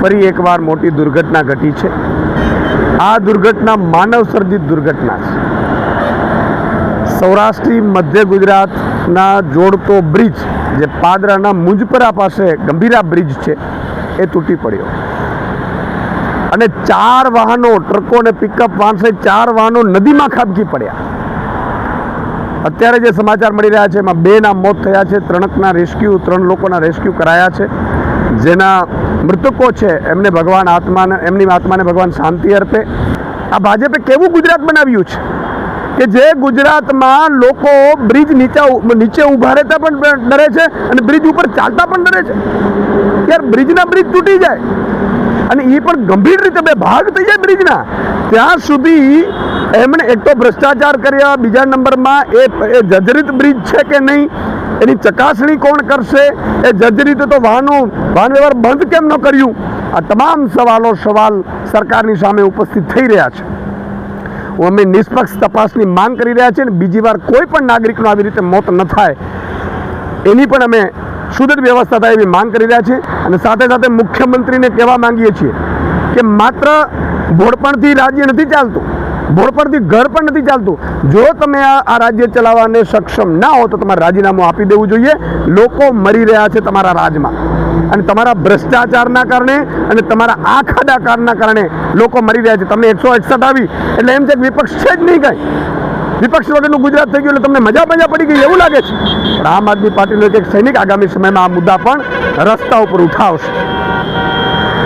ફરી એકવાર મોટી દુર્ઘટના ઘટી છે. આ દુર્ઘટના માનવ સર્જિત દુર્ઘટના છે. સૌરાષ્ટ્રી મધ્ય ગુજરાતના જોડતો બ્રિજ જે પાદરાના મુંજપરા પાસે ગંભીરા બ્રિજ છે, એ તૂટી પડ્યો. અને ચાર વાહનો, ટ્રકો અને પિકઅપ વાહન સહિત ચાર વાહનો નદીમાં ખાબકી પડ્યા. અત્યારે જે સમાચાર મળી રહ્યા છે, એમાં બેના મોત થયા છે, ત્રણકના રેસ્ક્યુ ત્રણ લોકોના રેસ્ક્યુ કરાયા છે. જેના મૃતકો છે, એમને ભગવાન આત્માને, એમની આત્માને ભગવાન શાંતિ અર્પે. આ ભાજપે કેવું ગુજરાત બનાવ્યું છે? કે જે ગુજરાતમાં લોકો બ્રિજ નીચે નીચે ઊભા રહેતા પણ ડરે છે અને બ્રિજ ઉપર ચાલતા પણ ડરે છે. યાર, બ્રિજના બ્રિજ તૂટી જાય. અને એ પણ ગંભીર રીતે બે ભાગ થઈ જાય બ્રિજના. ત્યાં સુધી એમણે એક તો ભ્રષ્ટાચાર કર્યા, બીજા નંબરમાં એ જર્જરિત બ્રિજ છે કે નહીં એની ચકાસણી કોણ કરશે? એ જર્જરિત તો વાહનો, વાહન વ્યવહાર બંધ કેમ ન કર્યું? આ તમામ સવાલો સવાલ સરકારની સામે ઉપસ્થિત થઈ રહ્યા છે. અમે નિષ્પક્ષ તપાસની માંગ કરી રહ્યા છીએ અને બીજી વાર કોઈ પણ નાગરિકનું આવી રીતે મોત ન થાય, એની પણ અમે સુદૃઢ વ્યવસ્થા થાય એવી માંગ કરી રહ્યા છીએ. અને સાથે સાથે મુખ્યમંત્રીને કહેવા માંગીએ છીએ કે માત્ર ભોળપણથી રાજ્ય નથી ચાલતું. ભોળપણથી ઘર પણ નથી ચાલતું. જો તમે આ રાજ્ય ચલાવવાને સક્ષમ ના હો તો તમારે રાજીનામું આપી દેવું જોઈએ. લોકો મરી રહ્યા છે તમારા રાજમાં. અને તમારા ભ્રષ્ટાચારના કારણે અને તમારા આ ખાડાકારના કારણે લોકો મરી રહ્યા છે. તમને એકસો એકસઠ આવી, એટલે એમ છે કે વિપક્ષ છે જ નહીં કાંઈ. વિપક્ષ વગરનું ગુજરાત થઈ ગયું એટલે તમને મજા મજા પડી ગઈ, એવું લાગે છે. પણ આમ આદમી પાર્ટીનો એક સૈનિક આગામી સમયમાં આ મુદ્દા પણ રસ્તા ઉપર ઉઠાવશે.